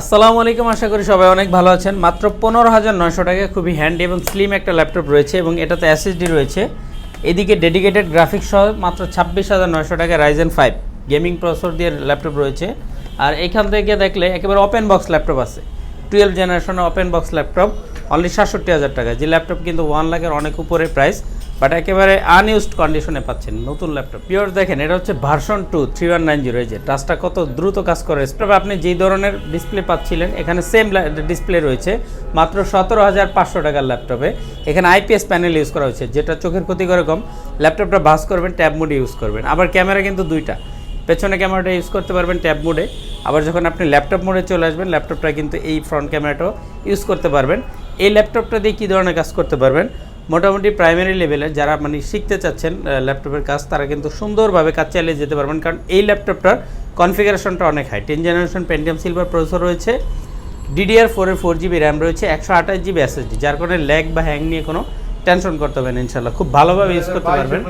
আসসালামু আলাইকুম, আশা করি সবাই অনেক ভালো আছেন। মাত্র পনেরো হাজার নয়শো টাকায় খুবই হ্যান্ডি এবং স্লিম একটা ল্যাপটপ রয়েছে এবং এটাতে এসএসডি রয়েছে। এদিকে ডেডিকেটেড গ্রাফিক্স সহ মাত্র ছাব্বিশ হাজার নয়শো টাকায় রাইজেন ফাইভ গেমিং প্রসর দিয়ে ল্যাপটপ রয়েছে। আর এখান থেকে দেখলে একেবারে ওপেন বক্স ল্যাপটপ আছে। টুয়েলভ জেনারেশনের ওপেন বক্স ল্যাপটপ অনলি সাতষট্টি হাজার টাকা। যে ল্যাপটপ কিন্তু ওয়ান লাখের অনেক উপরে প্রাইস বাট একেবারে আনইউজড কন্ডিশনে পাচ্ছেন নতুন ল্যাপটপ পিওর দেখেন, এটা হচ্ছে version two three one nine zero এই যে টাচটা কত দ্রুত কাজ করে। তবে আপনি যেই ধরনের ডিসপ্লে পাচ্ছিলেন, এখানে সেম ডিসপ্লে রয়েছে, মাত্র সতেরো হাজার পাঁচশো টাকার ল্যাপটপে এখানে আইপিএস প্যানেল ইউজ করা হয়েছে, যেটা চোখের ক্ষতি করে কম। ল্যাপটপটা ভাস করবেন ট্যাব মোডে ইউজ করবেন। আবার ক্যামেরা কিন্তু দুইটা। পেছনে ক্যামেরাটা ইউজ করতে পারবেন ট্যাব মোডে আবার যখন আপনি ল্যাপটপ মোডে চলে আসবেন ল্যাপটপটা কিন্তু এই ফ্রন্ট ক্যামেরাটাও ইউজ করতে পারবেন। এই ল্যাপটপটা দিয়ে কী ধরনের কাজ করতে পারবেন? মোটামুটি প্রাইমারি লেভেলে যারা মানে শিখতে চাচ্ছেন ল্যাপটপের কাজ তারা কিন্তু সুন্দরভাবে কাজ চালিয়ে যেতে পারবেন। কারণ এই ল্যাপটপটার কনফিগারেশনটা অনেক high ten generation Pentium silver processor রয়েছে ডিডিআর ফোরের ফোর জিবি র্যাম রয়েছে একশো আঠাশ জিবি এসএসডি যার কারণে ল্যাগ বা হ্যাং নিয়ে কোনো টেনশন করতে হবে না ইনশাল্লাহ খুব ভালোভাবে ইউজ করতে পারবেন।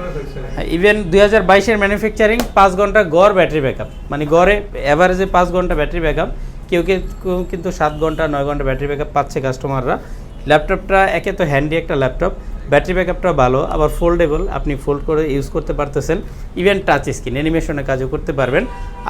ইভেন দুই হাজার বাইশের ম্যানুফ্যাকচারিং পাঁচ ঘণ্টা গড় ব্যাটারি ব্যাকআপ মানে গড়ে অ্যাভারেজে পাঁচ ঘণ্টা ব্যাটারি ব্যাকআপ কেউ কেউ কিন্তু সাত ঘণ্টা, নয় ঘণ্টা ব্যাটারি ব্যাকআপ পাচ্ছে কাস্টমাররা ল্যাপটপটা একে তো হ্যান্ডি একটা ল্যাপটপ ব্যাটারি ব্যাকআপটা ভালো, আবার ফোল্ডেবল আপনি ফোল্ড করে ইউজ করতে পারতেছেন। ইভেন টাচ স্ক্রিন অ্যানিমেশনের কাজও করতে পারবেন।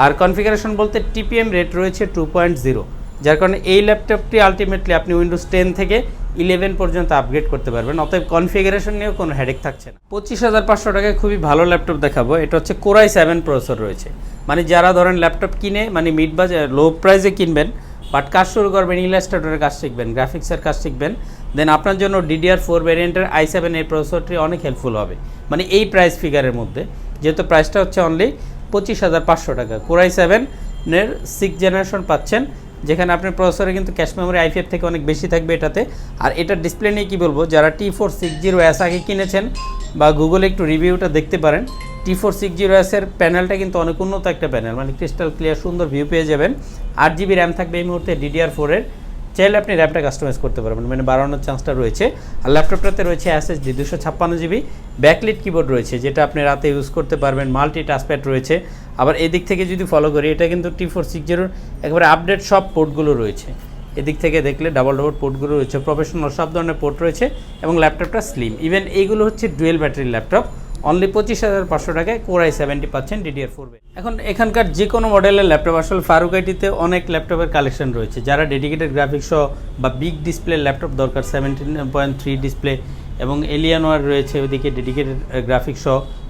আর কনফিগারেশন বলতে টিপিএম রেট রয়েছে টু পয়েন্ট জিরো যার কারণে এই ল্যাপটপটি আলটিমেটলি আপনি উইন্ডোজ টেন থেকে ইলেভেন পর্যন্ত আপগ্রেড করতে পারবেন। অতএব কনফিগারেশন নিয়েও কোনো হেডেক থাকছে না। পঁচিশ হাজার পাঁচশো টাকায় খুবই ভালো ল্যাপটপ দেখাবো। এটা হচ্ছে কোরাই সেভেন প্রসেসর রয়েছে। মানে যারা ধরেন ল্যাপটপ কিনে মানে মিড বাজার লো প্রাইসে কিনবেন বাট কাজ শুরু করবেন ইলাস্ট্রেটরের কাজ শিখবেন গ্রাফিক্সের কাজ শিখবেন দেন আপনার জন্য ডিডিআর ফোর ভ্যারিয়েন্টের আই সেভেন এই প্রসেসরটি অনেক হেল্পফুল হবে। মানে এই প্রাইস ফিগারের মধ্যে। যেহেতু প্রাইসটা হচ্ছে অনলি পঁচিশ হাজার পাঁচশো টাকা। কোরাই সেভেনের সিক্স জেনারেশন পাচ্ছেন যেখানে আপনার প্রসেসরে কিন্তু ক্যাশ মেমোরি আইফিএফ থেকে অনেক বেশি থাকবে এটাতে। আর এটার ডিসপ্লে নিয়ে কী বলব, যারা T four six zero S আগে কিনেছেন বা গুগলে একটু রিভিউটা দেখতে পারেন টি ফোর সিক্স জিরো এসের প্যানেলটা কিন্তু অনেক উন্নত একটা প্যানেল মানে ক্রিস্টাল ক্লিয়ার সুন্দর ভিউ পেয়ে যাবেন। আট জিবি র্যাম থাকবে এই মুহূর্তে ডিডিআর ফোরের চাইলে আপনি র্যামটা কাস্টমাইজ করতে পারবেন। মানে বাড়ানোর চান্সটা রয়েছে। আর ল্যাপটপটাতে রয়েছে এসএসডি দুশো ছাপ্পান্ন জিবি। ব্যাকলিট কিবোর্ড রয়েছে, যেটা আপনি রাতে ইউজ করতে পারবেন। মাল্টি টাচপ্যাড রয়েছে। আবার এদিক থেকে যদি ফলো করি, এটা কিন্তু টি ফোর সিক্স জিরোর একেবারে আপডেট সব পোর্টগুলো রয়েছে। এদিক থেকে দেখলে ডাবল ডাবল পোর্টগুলো রয়েছে। প্রফেশনাল সব ধরনের পোর্ট রয়েছে এবং ল্যাপটপটা স্লিম ইভেন এইগুলো হচ্ছে ডুয়েল ব্যাটারির ল্যাপটপ। অনলি পঁচিশ হাজার পাঁচশো টাকায় কোরাই সেভেন্টি পাচ্ছেন ডিডিআর ফোর এখন এখানকার যে কোনো মডেলের ল্যাপটপ আসলে ফারুক আইটিতে অনেক ল্যাপটপের কালেকশন রয়েছে। যারা ডেডিকেটেড গ্রাফিক্স বা বিগ ডিসপ্লে ল্যাপটপ দরকার সেভেন্টিন পয়েন্ট থ্রি ডিসপ্লে এবং এলিয়ানোয়ার রয়েছে ওইদিকে ডেডিকেটেড গ্রাফিক্স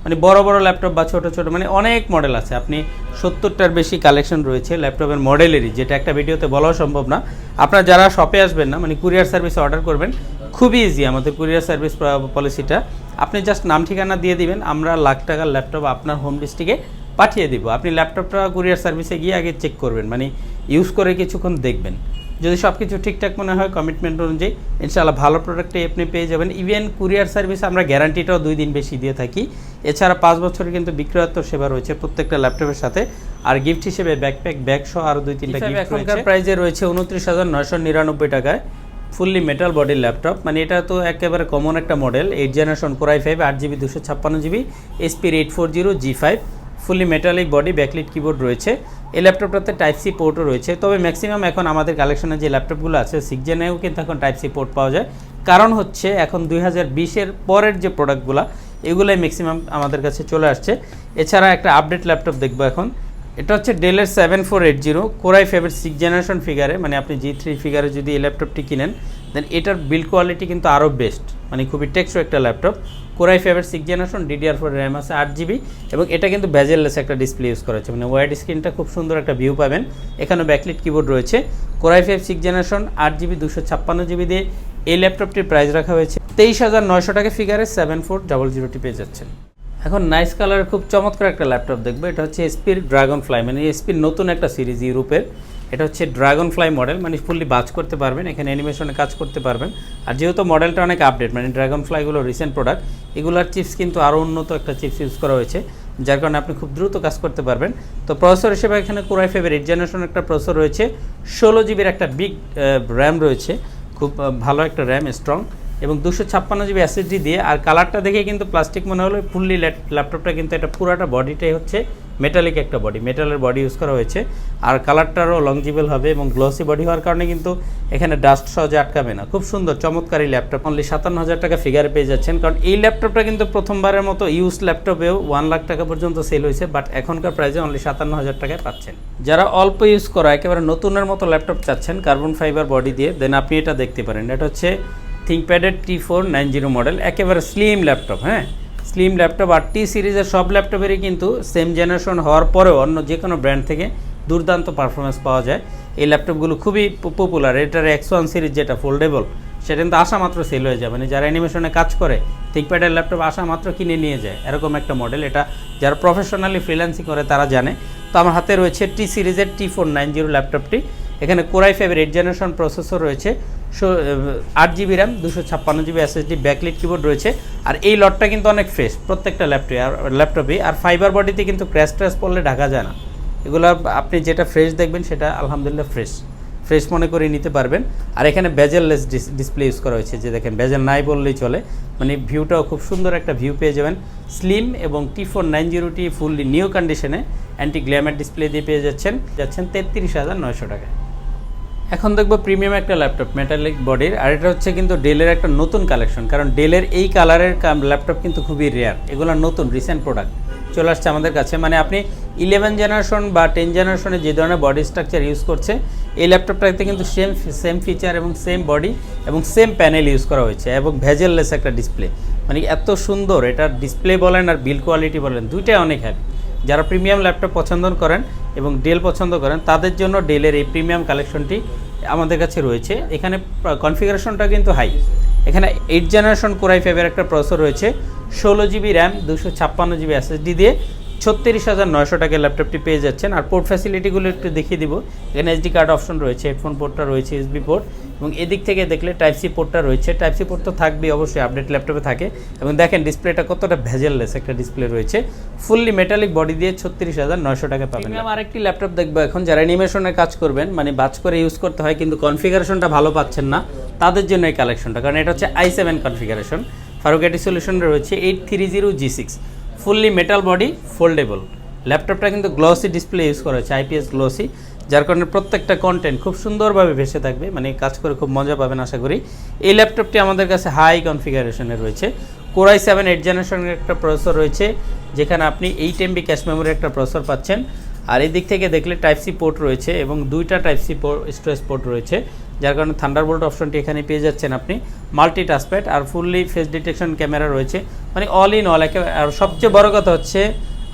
মানে বড় বড় ল্যাপটপ বা ছোটো ছোটো মানে অনেক মডেল আছে। আপনি সত্তরটার বেশি কালেকশন রয়েছে ল্যাপটপের মডেলেরই যেটা একটা ভিডিওতে বলাও সম্ভব না। আপনারা যারা শপে আসবেন না মানে কুরিয়ার সার্ভিসে অর্ডার করবেন, খুবই ইজি আমাদের কুরিয়ার সার্ভিস পলিসিটা আপনি জাস্ট নাম ঠিকানা দিয়ে দিবেন আমরা লাখ টাকার ল্যাপটপ আপনার হোম ডিস্ট্রিক্টে পাঠিয়ে দিব। আপনি ল্যাপটপটা কুরিয়ার সার্ভিসে গিয়ে আগে চেক করবেন মানে ইউজ করে কিছুক্ষণ দেখবেন। যদি সব কিছু ঠিকঠাক মনে হয় কমিটমেন্ট অনুযায়ী ইনশাআল্লাহ ভালো প্রোডাক্টে আপনি পেয়ে যাবেন। ইভেন কুরিয়ার সার্ভিস আমরা গ্যারান্টিটাও দুই দিন বেশি দিয়ে থাকি। এছাড়া পাঁচ বছরের কিন্তু বিক্রয়াত্ম সেবা রয়েছে প্রত্যেকটা ল্যাপটপের সাথে। আর গিফট হিসেবে ব্যাকপ্যাক ব্যাগ সহ আরও দুই তিনটা গিফট এখনকার প্রাইজে রয়েছে উনত্রিশ হাজার নয়শো নিরানব্বই টাকায়। ফুললি মেটাল বডির ল্যাপটপ মানে এটা তো একেবারে কমন একটা model eight generation core i five আট জিবি দুশো ছাপ্পান্ন জিবি এসপির eight four zero G five fully metallic body backlit keyboard রয়েছে। এই ল্যাপটপটাতে টাইপ সি পোর্টও রয়েছে। তবে ম্যাক্সিমাম এখন আমাদের কালেকশনে যে ল্যাপটপগুলো আছে সিক্স জেনেও কিন্তু এখন টাইপ সি পোর্ট পাওয়া যায়। কারণ হচ্ছে এখন দুই হাজার বিশের পরের যে প্রোডাক্টগুলো এগুলোই ম্যাক্সিমাম আমাদের কাছে চলে আসছে। এছাড়া একটা আপডেট ল্যাপটপ দেখব এখন। এটা হচ্ছে ডেলের seven four eight zero core i ফাইভের সিক্স জেনারেশন ফিগারে মানে আপনি জি থ্রি ফিগারে যদি এই ল্যাপটপটি কিনেন দেন এটার বিল্ড কোয়ালিটি কিন্তু আরও বেস্ট মানে খুবই টেকসো একটা ল্যাপটপ কোরাই ফাইভের six generation DDR four RAM আছে, আট জিবি এবং এটা কিন্তু ব্যাজেললেস একটা ডিসপ্লে ইউজ করা হচ্ছে মানে ওয়াইড স্ক্রিনটা খুব সুন্দর একটা ভিউ পাবেন। এখানে ব্যাকলিট কিবোর্ড রয়েছে। Core i five six generation আট জিবি দুশো ছাপ্পান্ন জিবি দিয়ে এই ল্যাপটপটির প্রাইস রাখা হয়েছে। তেইশ হাজার নয়শো টাকা ফিগারে সেভেন ফোর ডাবল জিরোটি পেয়ে যাচ্ছেন। এখন নাইস কালারের খুব চমৎকার একটা ল্যাপটপ দেখব। এটা হচ্ছে এসপির ড্রাগন ফ্লাই মানে এসপির নতুন একটা সিরিজ ইউরোপের। এটা হচ্ছে ড্রাগন ফ্লাই মডেল মানে ফুললি বাজ করতে পারবেন, এখানে অ্যানিমেশনে কাজ করতে পারবেন। আর যেহেতু মডেলটা অনেক আপডেট মানে ড্রাগন ফ্লাইগুলো রিসেন্ট প্রোডাক্ট এগুলোর চিপস কিন্তু আরও উন্নত একটা চিপস ইউজ করা হয়েছে, যার কারণে আপনি খুব দ্রুত কাজ করতে পারবেন। তো প্রসেসর হিসেবে এখানে কোরাই ফাইভের এইট জেনারেশন একটা প্রসেসর রয়েছে, ষোলো জিবির একটা বিগ র্যাম রয়েছে। খুব ভালো একটা র্যাম স্ট্রং এবং দুশো ছাপ্পান্ন জিবি এসএসডি দিয়ে, আর কালারটা দেখে কিন্তু প্লাস্টিক মনে হলো ফুললি ল্যাপটপটা কিন্তু এটা পুরাটা বডিটাই হচ্ছে মেটালিক একটা বডি মেটালের বডি ইউজ করা হয়েছে। আর কালারটারও লংজিবল হবে এবং গ্লসি বডি হওয়ার কারণে কিন্তু এখানে ডাস্ট সহজে আটকাবে না। খুব সুন্দর, চমৎকার ল্যাপটপ অনলি সাতান্ন হাজার টাকা ফিগারে পেয়ে যাচ্ছেন। কারণ এই ল্যাপটপটা কিন্তু প্রথমবারের মতো ইউজ ল্যাপটপেও ওয়ান লাখ টাকা পর্যন্ত সেল হয়েছে বাট এখনকার প্রাইসে অনলি সাতান্ন হাজার টাকায় পাচ্ছেন। যারা অল্প ইউজ করা, একেবারে নতুনের মতো ল্যাপটপ চাচ্ছেন কার্বন ফাইবার বডি দিয়ে দেন আপনি এটা দেখতে পারেন। এটা হচ্ছে থিঙ্কপ্যাডের T four nine zero model একেবারে স্লিম ল্যাপটপ হ্যাঁ? স্লিম ল্যাপটপ আর টি সিরিজের সব ল্যাপটপেরই কিন্তু সেম জেনারেশন হওয়ার পরেও অন্য যে কোনো ব্র্যান্ড থেকে দুর্দান্ত পারফরমেন্স পাওয়া যায়। এই ল্যাপটপগুলো খুবই পপুলার এটার এক্স ওয়ান সিরিজ যেটা ফোল্ডেবল সেটা কিন্তু আসা মাত্র সেল হয়ে যায় মানে যারা অ্যানিমেশনে কাজ করে থিঙ্কপ্যাডের ল্যাপটপ আসা মাত্র কিনে নিয়ে যায়। এরকম একটা মডেল এটা যারা প্রফেশনালি ফ্রিল্যান্সিং করে তারা জানে। তো আমার হাতে রয়েছে টি সিরিজের টি ফোর নাইন জিরো ল্যাপটপটি এখানে কোরাই ফাইভের এইট জেনারেশন প্রসেসর রয়েছে। আট জিবি র্যাম দুশো ছাপ্পান্ন জিবি এসএসডি ব্যাকলিট কিবোর্ড রয়েছে। আর এই লটটা কিন্তু অনেক ফ্রেশ প্রত্যেকটা ল্যাপটপে আর ল্যাপটপে আর ফাইবার বডিতে কিন্তু ক্র্যাশ ট্র্যাশ পড়লে ঢাকা যায় না। এগুলো আপনি যেটা ফ্রেশ দেখবেন, সেটা আলহামদুলিল্লাহ ফ্রেশ ফ্রেশ মনে করে নিতে পারবেন। আর এখানে বেজেললেস ডিসপ্লে ইউজ করা হয়েছে, যে দেখেন বেজেল নাই বললেই চলে। মানে ভিউটাও খুব সুন্দর একটা ভিউ পেয়ে যাবেন। স্লিম এবং টি ফোর নাইন জিরোটি ফুললি নিউ কন্ডিশনে অ্যান্টি গ্ল্যামার ডিসপ্লে দিয়ে পেয়ে যাচ্ছেন। যাচ্ছেন তেত্রিশ হাজার নয়শো টাকায়। এখন দেখব প্রিমিয়াম একটা ল্যাপটপ মেটালিক বডির আর এটা হচ্ছে কিন্তু ডেলের একটা নতুন কালেকশন কারণ ডেলের এই কালারের ল্যাপটপ কিন্তু খুবই রেয়ার এগুলো নতুন রিসেন্ট প্রোডাক্ট চলে আসছে আমাদের কাছে। মানে আপনি ইলেভেন জেনারেশন বা টেন জেনারেশনে যে ধরনের বডি স্ট্রাকচার ইউজ করছে, এই ল্যাপটপটাতে কিন্তু সেম সেম ফিচার এবং সেম বডি এবং সেম প্যানেল ইউজ করা হয়েছে এবং ভেজেললেস একটা ডিসপ্লে মানে এত সুন্দর এটার ডিসপ্লে বলেন আর বিল কোয়ালিটি বলেন, দুইটাই অনেক হ্যাপি যারা প্রিমিয়াম ল্যাপটপ পছন্দ করেন এবং ডেল পছন্দ করেন, তাদের জন্য ডেলের এই প্রিমিয়াম কালেকশনটি আমাদের কাছে রয়েছে। এখানে কনফিগারেশনটা কিন্তু হাই এখানে এইট জেনারেশন কোরাই ফাইভের একটা প্রসেসর রয়েছে, ষোলো জিবি র্যাম দুশো ছাপ্পান্ন জিবি এসএসডি দিয়ে ছত্রিশ হাজার নয়শো টাকার ল্যাপটপটি পেয়ে যাচ্ছেন। আর পোর্ট ফ্যাসিলিটিগুলো একটু দেখিয়ে দিব। এখানে এসডি কার্ড অপশন রয়েছে হেডফোন পোর্টটা রয়েছে ইউসবি পোর্ট এবং এদিক থেকে দেখলে টাইপ সি পোর্টটা রয়েছে। টাইপ সি পোর্ট তো থাকবেই অবশ্যই আপডেট ল্যাপটপে থাকে। এবং দেখেন ডিসপ্লেটা কতটা ভেজেললেস একটা ডিসপ্লে রয়েছে। ফুললি মেটালিক বডি দিয়ে ছত্রিশ হাজার নয়শো টাকা পাবেন। আমি আরেকটি ল্যাপটপ দেখব। এখন যারা অ্যানিমেশনের কাজ করবেন মানে বাজ করে ইউজ করতে হয়, কিন্তু কনফিগারেশনটা ভালো পাচ্ছেন না, তাদের জন্য এই কালেকশনটা কারণ এটা হচ্ছে আই সেভেন কনফিগারেশন ফারুকাটি সলিউশন রয়েছে eight three zero G six fully metal body foldable ল্যাপটপটা কিন্তু গ্লসি ডিসপ্লে ইউজ করা হয়েছে আইপিএস গ্লসি যার কারণে প্রত্যেকটা কন্টেন্ট খুব সুন্দরভাবে ভেসে থাকবে মানে কাজ করে খুব মজা পাবেন আশা করি। এই ল্যাপটপটি আমাদের কাছে হাই কনফিগারেশনে রয়েছে। কোরাই সেভেন এইট জেনারেশনের একটা প্রসেসর রয়েছে, যেখানে আপনি এইট এমবি ক্যাশ মেমোরি একটা প্রসেসর পাচ্ছেন। আর এই দিক থেকে দেখলে টাইপ সি পোর্ট রয়েছে এবং দুইটা টাইপ সি স্টোরেজ পোর্ট রয়েছে, যার কারণে থান্ডারবোল্ট অপশনটি এখানে পেয়ে যাচ্ছেন আপনি। মাল্টি টাচপ্যাড আর ফুললি ফেস ডিটেকশন ক্যামেরা রয়েছে। মানে অল ইন অল একে আর সবচেয়ে বড় কথা হচ্ছে,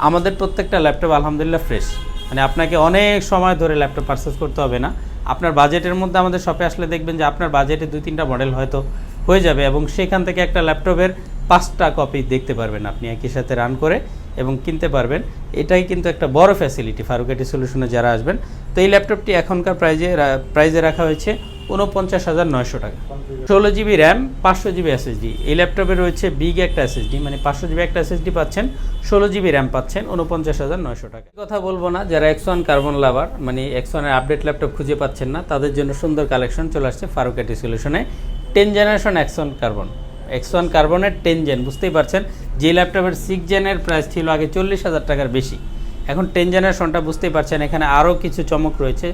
আমাদের প্রত্যেকটা ল্যাপটপ আলহামদুলিল্লাহ ফ্রেশ মানে আপনাকে অনেক সময় ধরে ল্যাপটপ পারচেস করতে হবে না। আপনার বাজেটের মধ্যে আমাদের শপে আসলে দেখবেন যে আপনার বাজেটে দুই, তিনটা মডেল হয়তো হয়ে যাবে এবং সেখান থেকে একটা ল্যাপটপের পাঁচটা কপি দেখতে পারবেন আপনি একই সাথে রান করে এবং কিনতে পারবেন। এটাই কিন্তু একটা বড় ফ্যাসিলিটি ফারুকাটি সলিউশনে যারা আসবেন। তো এই ল্যাপটপটি এখনকার প্রাইজে প্রাইজে রাখা হয়েছে উনপঞ্চাশ হাজার নয়শো টাকা। ষোলো জিবি র্যাম, পাঁচশো জিবি এসএসডি। এই ল্যাপটপে রয়েছে বিগ একটা এসএসডি মানে পাঁচশো জিবি একটা এসএসডি পাচ্ছেন, ষোলো জিবি র্যাম পাচ্ছেন উনপঞ্চাশ হাজার নয়শো টাকা। কথা বলব না, যারা এক্স ওয়ান কার্বন লাভার মানে এক্স ওয়ানের আপডেট ল্যাপটপ খুঁজে পাচ্ছেন না, তাদের জন্য সুন্দর কালেকশন চলে আসছে ফারুকাটি সলিউশনে ten generation X one carbon X one কার্বনের টেন জেন বুঝতেই পারছেন? যে ল্যাপটপের সিক্স জেনের প্রাইস ছিল আগে চল্লিশ হাজার টাকার বেশি। এখন টেন জেনারেশনটা বুঝতেই পারছেন, এখানে আরও কিছু চমক রয়েছে।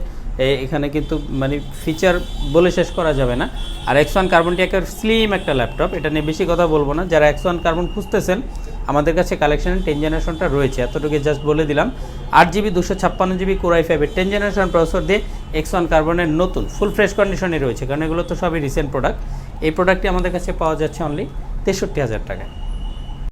এখানে কিন্তু মানে ফিচার বলে শেষ করা যাবে না। আর এক্স ওয়ান কার্বনটি একটা স্লিম একটা ল্যাপটপ এটা নিয়ে বেশি কথা বলব না। যারা এক্স ওয়ান কার্বন খুঁজতেছেন, আমাদের কাছে কালেকশনে টেন জেনারেশনটা রয়েছে এতটুকু জাস্ট বলে দিলাম। আট জিবি দুশো ছাপ্পান্ন জিবি কোরাই ফাইভের টেন জেনারেশন প্রসেসর দিয়ে এক্স ওয়ান কার্বনের নতুন ফুল ফ্রেশ কন্ডিশনে রয়েছে, কারণ এগুলো তো সবই রিসেন্ট প্রোডাক্ট এই প্রোডাক্টটি আমাদের কাছে পাওয়া যাচ্ছে অনলি তেষট্টি হাজার টাকায়।